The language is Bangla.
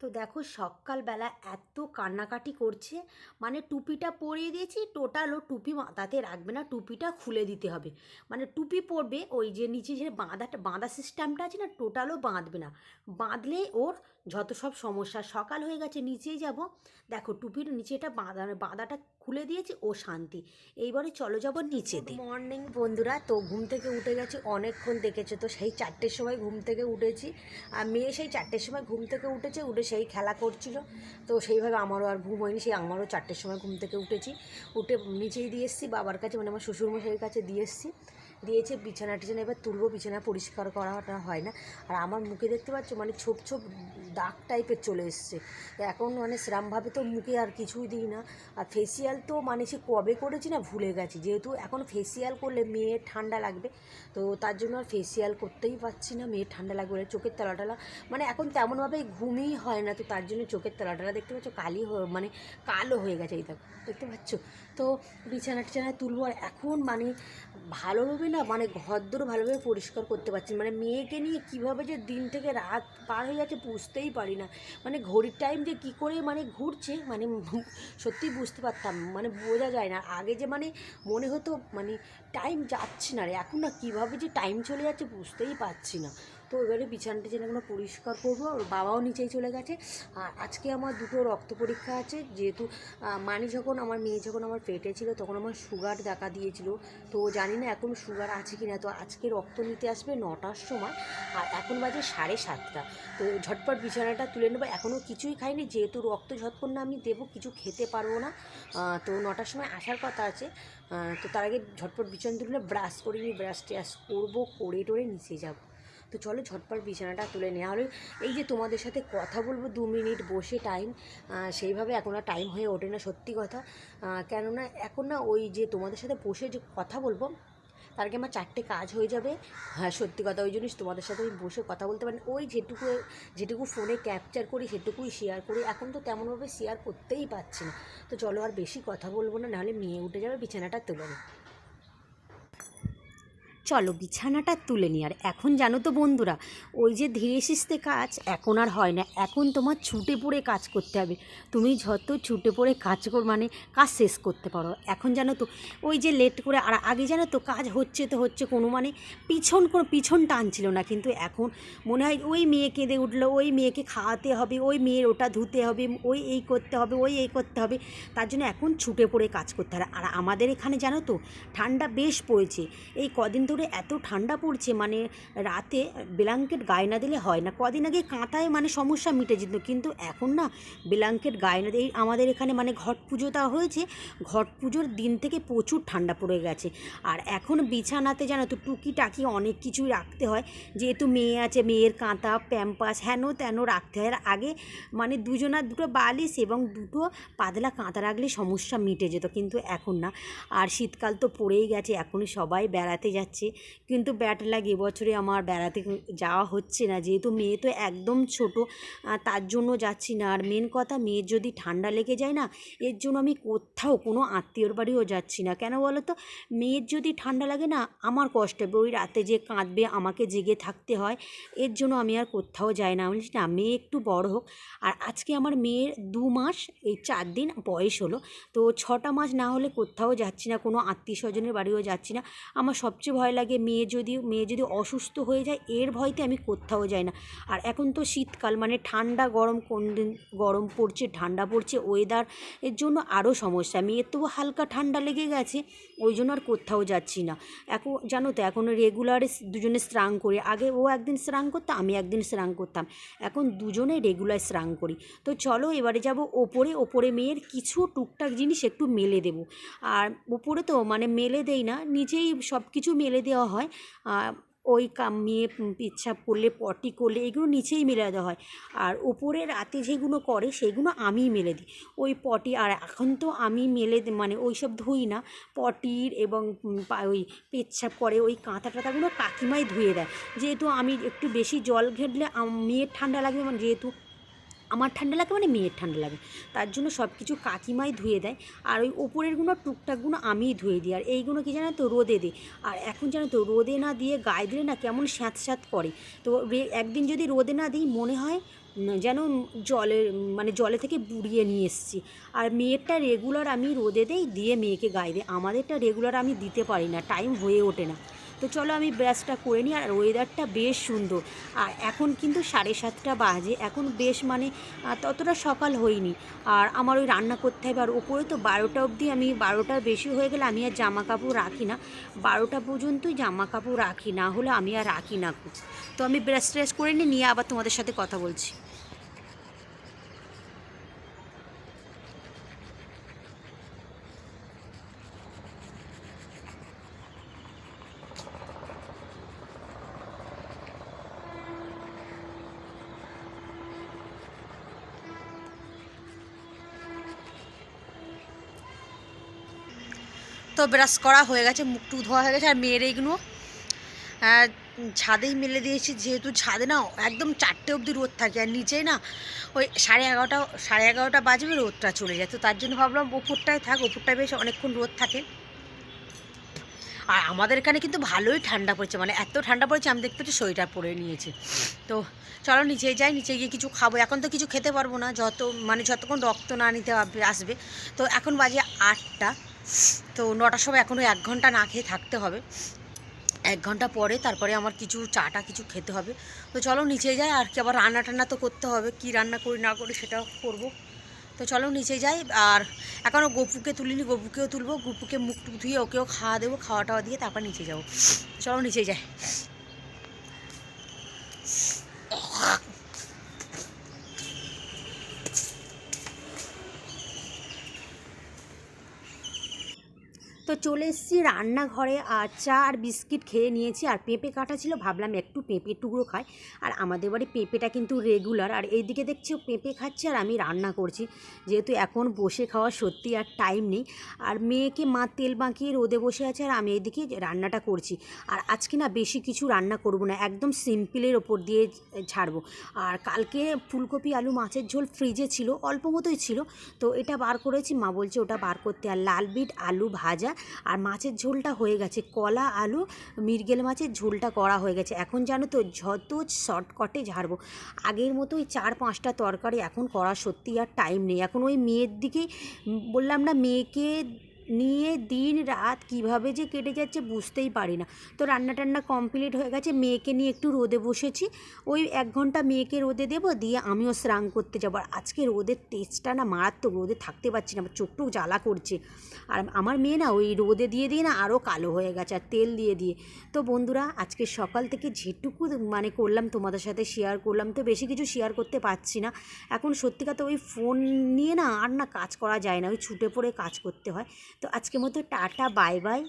তো দেখো সকালবেলা এত কান্নাকাটি করছে মানে টুপিটা পরিয়ে দিয়েছি টোটাল ও টুপি তাতে রাখবে না, টুপিটা খুলে দিতে হবে। মানে টুপি পরবে, ওই যে নিচে যে বাঁধাটা, বাঁধা সিস্টেমটা আছে না টোটালও বাঁধবে না। বাঁধলে ওর যত সব সমস্যা সকাল হয়ে গেছে নিচেই যাব। দেখো টুপির নিচেটা বাঁধা বাঁধাটা খুলে দিয়েছে ও শান্তি। এইবারে চলো যাব নিচেতে মর্নিং বন্ধুরা তো ঘুম থেকে উঠে গেছি অনেকক্ষণ দেখেছ তো সেই চারটের সময় ঘুম থেকে উঠেছি। আর মেয়ে সেই চারটের সময় ঘুম থেকে উঠেছে উঠে সেই খেলা করছিল। তো সেইভাবে আমারও আর ঘুম হয়নি সেই আমারও চারটের সময় ঘুম থেকে উঠেছি। উঠে নিচেই দিয়ে এসেছি বাবার কাছে মানে আমার শ্বশুরমশাইয়ের কাছে দিয়ে এসেছি। দিয়েছে, বিছানা টিছানা এবার তুলবো, বিছানা পরিষ্কার করাটা হয় না। আর আমার মুখে দেখতে পাচ্ছ মানে ছোপ ছোপ দাগ টাইপের চলে এসছে। এখন মানে সেরমভাবে তো মুখে আর কিছুই দিই না। আর ফেসিয়াল তো মানে সে কবে করেছি না ভুলে গেছি। যেহেতু এখন ফেসিয়াল করলে মেয়ের ঠান্ডা লাগবে, তো তার জন্য আর ফেসিয়াল করতেই পারছি না। মেয়ের ঠান্ডা লাগবে চোখের তলা টলা মানে এখন তেমনভাবে ঘুমই হয় না। তো তার জন্য চোখের তলা টলা দেখতে পাচ্ছ, কালি মানে কালো হয়ে গেছে। এই দেখো, দেখতে পাচ্ছ? তো বিছানা টিছানায় তুলবো। আর এখন মানে ভালোভাবে না মানে ঘরদোর ভালোভাবে পরিষ্কার করতে পারছি। মানে মেয়েকে নিয়ে কীভাবে যে দিন থেকে রাত পার হয়ে যাচ্ছে বুঝতেই পারি না মানে ঘড়ির টাইম যে কি করে মানে ঘুরছে মানে সত্যি বুঝতে পারতাম মানে বোঝা যায় না আগে যে মানে মনে হতো মানে টাইম যাচ্ছে না রে। এখন না কীভাবে যে টাইম চলে যাচ্ছে বুঝতেই পারছি না। তো এবারে বিছানা টিছানাগুলো পরিষ্কার করব। ওর বাবাও নিচেই চলে গেছে। আর আজকে আমার দুটো রক্ত পরীক্ষা আছে। যেহেতু মানি যখন, আমার মেয়ে যখন আমার পেটে ছিল, তখন আমার সুগার দেখা দিয়েছিল। তো জানি না এখন সুগার আছে কি না তো আজকে রক্ত নিতে আসবে নটার সময়। আর এখন বাজে সাড়ে সাতটা। তো ঝটপট বিছানাটা তুলে নেব। এখনও কিছুই খাইনি। যেহেতু রক্ত ঝটপট না আমি দেবো, কিছু খেতে পারব না। তো নটার সময় আসার কথা আছে। তো তার আগে ঝটপট বিছানা তুলে ব্রাশ করে নিই ব্রাশ ট্রাশ করব, করে টোরে নিচে যাব। তো চলো ঝটপট বিছানাটা তুলে নেওয়া হলো এই যে তোমাদের সাথে কথা বলব দু মিনিট বসে টাইম সেইভাবে এখন আর টাইম হয়ে ওঠে না সত্যি কথা। কেননা এখন না ওই যে তোমাদের সাথে বসে যে কথা বলব তার আগে আমার চারটে কাজ হয়ে যাবে। হ্যাঁ সত্যি কথা ওই জন্যই তোমাদের সাথে আমি বসে কথা বলতে পারি ওই যেটুকু যেটুকু ফোনে ক্যাপচার করি, সেটুকুই শেয়ার করি। এখন তো তেমনভাবে শেয়ার করতেই পারছি না। তো চলো আর বেশি কথা বলব না, নাহলে মেয়ে উঠে যাবে, বিছানাটা তুলে নিই চলো বিছানাটা তুলে নিই আর এখন জানো তো বন্ধুরা, ওই যে ধীরে সিস্তে কাজ এখন আর হয় না, এখন তোমার ছুটে পড়ে কাজ করতে হবে। তুমি যত ছুটে পড়ে কাজ কর মানে কাজ শেষ করতে পারো। এখন জানো তো, ওই যে লেট করে, আর আগে জানো তো কাজ হচ্ছে তো হচ্ছে কোনো মানে পিছন কোনো পিছন টানছিল না, কিন্তু এখন মনে হয় ওই মেয়ে কেঁদে উঠল, ওই মেয়েকে খাওয়াতে হবে, ওই মেয়ের ওটা ধুতে হবে, ওই এই করতে হবে, ওই এই করতে হবে, তার জন্য এখন ছুটে পড়ে কাজ করতে হবে। আর আমাদের এখানে জানো তো, ঠান্ডা বেশ পড়েছে। এই কদিন ধরে এত ঠান্ডা পড়ছে মানে রাতে ব্ল্যাঙ্কেট গায়ে না দিলে হয় না। কদিন আগে কাঁথায় মানে সমস্যা মিটে যেত, কিন্তু এখন না ব্ল্যাঙ্কেট গায়ে না দিয়ে আমাদের এখানে মানে ঘট পুজোটা হয়েছে। ঘট পুজোর দিন থেকে প্রচুর ঠান্ডা পড়ে গেছে। আর এখন বিছানাতে জানো তো টুকি টাকি অনেক কিছুই রাখতে হয়। যেহেতু মেয়ে আছে, মেয়ের কাঁথা, প্যাম্পাস, হেন তেন রাখতে হয়। আগে মানে দুজনার দুটো বালিশ এবং দুটো পাতলা কাঁথা রাখলে সমস্যা মিটে যেত, কিন্তু এখন না। আর শীতকাল তো পড়েই গেছে এখন সবাই বেড়াতে যাচ্ছে। কিন্তু ব্যাট লাগে এবছরে আমার বেড়াতে যাওয়া হচ্ছে না। যেহেতু মেয়ে তো একদম ছোট তার জন্য যাচ্ছি না। আর মেন কথা মেয়ের যদি ঠান্ডা লেগে যায় না, এর জন্য আমি কোথাও কোনো আত্মীয়র বাড়িও যাচ্ছি না। কেন বলো তো? মেয়ের যদি ঠান্ডা লাগে না, আমার কষ্ট হবে। ওই রাতে যে কাঁদবে, আমাকে জেগে থাকতে হয়, এর জন্য আমি আর কোথাও যাই না। বলছি, না, মেয়ে একটু বড় হোক। আর আজকে আমার মেয়ের দু মাস, এই চার দিন বয়স হলো। তো ছটা মাস না হলে কোথাও যাচ্ছি না, কোনো আত্মীয় স্বজনের বাড়িও যাচ্ছি না। আমার সবচেয়ে ভয় লাগে, মেয়ে যদি মেয়ে যদি অসুস্থ হয়ে যায়, এর ভয়তে আমি কোথাও যাই না। আর এখন তো শীতকাল মানে ঠান্ডা গরম, কোন দিন গরম পড়ছে, ঠান্ডা পড়ছে ওয়েদার এর জন্য আরও সমস্যা। মেয়ের তবু হালকা ঠান্ডা লেগে গেছে, ওই জন্য আর কোথাও যাচ্ছি না। এখন, জানো তো, এখন রেগুলার দুজনে স্নান করি। আগে ও একদিন স্নান করতো, আমি একদিন স্নান করতাম। এখন দুজনে রেগুলার স্নান করি। তো চলো, এবারে যাব ওপরে। ওপরে মেয়ের কিছু টুকটাক জিনিস একটু মেলে দেবো। আর ওপরে তো মানে মেলে দেই না, নিজেই সব কিছু মেলে দেওয়া হয় ওই মেয়ে পেচ্ছাপ করলে, পটি করলে, এগুলো নিচেই মেলে দেওয়া হয়। আর ওপরে রাতে যেগুলো করে, সেগুলো আমিই মেলে দিই। ওই পটি, আর এখন তো আমি মেলে মানে ওই সব ধুই না। পটির এবং ওই পেচ্ছাপ করে, ওই কাঁথা টাথাগুলো কাকিমাই ধুয়ে দেয়। যেহেতু আমি একটু বেশি জল ঘেটলে, আম- মেয়ের ঠান্ডা লাগবে মানে যেহেতু আমার ঠান্ডা লাগে মানে মেয়ের ঠান্ডা লাগে। তার জন্য সব কিছু কাকিমাই ধুয়ে দেয়। আর ওই ওপরেরগুলো টুকটাকগুলো আমিই ধুয়ে দিই। আর এইগুলো কি জানো তো রোদে দিই। আর এখন জানো তো রোদে না দিয়ে গায়ে দিলে না কেমন স্যাঁত স্যাঁত করে। তো একদিন যদি রোদে না দিই মনে হয় যেন জলে মানে জলে থেকে বুড়িয়ে নিয়ে এসেছি। আর মেয়েরটা রেগুলার আমি রোদে দেই, দিয়ে মেয়েকে গায়ে দিই। আমাদেরটা রেগুলার আমি দিতে পারি না। টাইম হয়ে ওঠে না। তো চলো আমি ব্রাশটা করে নিই, আর ওয়েদারটা বেশ সুন্দর। আর এখন কিন্তু সাড়ে সাতটা বাজে, এখন বেশ মানে ততটা সকাল হয়নি। আর আমার ওই রান্না করতে হবে, আর ওপরে তো বারোটা অবধি আমি, বারোটার বেশি হয়ে গেলে আমি আর জামা কাপড় রাখি না। বারোটা পর্যন্তই জামা কাপড় রাখি, না হলে আমি আর রাখি না তো আমি ব্রাশ ট্রাশ করে নিয়ে আবার তোমাদের সাথে কথা বলছি। তো ব্রাশ করা হয়ে গেছে, মুখ টুক ধোয়া হয়ে গেছে আর মেয়ের এইগুলো ছাদেই মেলে দিয়েছি, যেহেতু ছাদে না একদম চারটে অবধি রোদ থাকে আর নিচেই না ওই সাড়ে এগারোটা সাড়ে এগারোটা বাজবে রোদটা চলে যায়। তো তার জন্য ভাবলাম ওপরটায় থাক, ওপরটায় বেশ অনেকক্ষণ রোদ থাকে। আর আমাদের এখানে কিন্তু ভালোই ঠান্ডা পড়েছে মানে এত ঠান্ডা পড়েছে আমি দেখতে পাচ্ছি সোয়েটার পরে নিয়েছি। তো চলো নিচে যাই, নিচে গিয়ে কিছু খাব। এখন তো কিছু খেতে পারব না, যত মানে যতক্ষণ রক্ত না নিতে আসবে। তো এখন বাজে আটটা। তো নটার সময় এখনও এক ঘণ্টা না খেয়ে থাকতে হবে। এক ঘণ্টা পরে তারপরে আমার কিছু চাটা কিছু খেতে হবে। তো চলো নিচে যাই, আর কি আবার রান্না টান্না তো করতে হবে, কি রান্না করি না করি সেটাও করব। তো চলো নিচে যাই, আর এখনও গপুকে তুলিনি, গপুকেও তুলবো, গপুকে মুখ ধুয়ে ওকেও খাওয়া দেবো খাওয়া টাওয়া দিয়ে তারপর নিচে যাব। চলো নিচে যাই। তো চলে এসেছি রান্নাঘরে। আর চা আর বিস্কিট খেয়ে নিয়েছি। আর পেঁপে কাটা ছিল, ভাবলাম একটু পেঁপে টুকরো খাই। আর আমাদের বাড়ি পেঁপেটা কিন্তু রেগুলার আর এইদিকে দেখছি পেঁপে খাচ্ছে আর আমি রান্না করছি। যেহেতু এখন বসে খাওয়া সত্যি আর টাইম নেই। আর মেয়েকে মা তেল বাঁকিয়ে রোদে বসে আছে আর আমি এইদিকে রান্নাটা করছি। আর আজকে না বেশি কিছু রান্না করব না, একদম সিম্পলের ওপর দিয়ে ছাড়বো। আর কালকে ফুলকপি, আলু, মাছের ঝোল ফ্রিজে ছিল, অল্প মতোই ছিল। তো এটা বার করেছি। মা বলছে ওটা বার করতে। আর লাল বিট, আলু ভাজা আর মাছের ঝোলটা হয়ে গেছে। কলা, আলু মিরগেল মাছের ঝোলটা করা হয়ে গেছে। এখন জানো তো যত শর্টকটে ঝাড়বো। আগের মতোই চার পাঁচটা তরকারি এখন করা সত্যি আর টাইম নেই। এখন ওই মেয়ের দিকেই বললাম না, মেয়েকে নিয়ে দিন রাত কীভাবে যে কেটে যাচ্ছে বুঝতেই পারি না। তো রান্না টান্না কমপ্লিট হয়ে গেছে, মেয়েকে নিয়ে একটু রোদে বসেছি। ওই এক ঘণ্টা মেয়েকে রোদে দেবো, দিয়ে আমিও স্নান করতে যাব। আর আজকে রোদের তেজটা না মারাত্মক, রোদে থাকতে পারছি না, আমার চোখ টোক জ্বালা করছে। আর আমার মেয়ে না ওই রোদে দিয়ে দিয়ে না আরও কালো হয়ে গেছে, আর তেল দিয়ে দিয়ে। তো বন্ধুরা, আজকে সকাল থেকে যেটুকু মানে করলাম, তোমাদের সাথে শেয়ার করলাম, তো বেশি কিছু শেয়ার করতে পারছি না। এখন সত্যি কথা ওই ফোন নিয়ে না আর না কাজ করা যায় না, ওই ছুটে পড়ে কাজ করতে হয়। তো আজকের মতো টাটা বাই বাই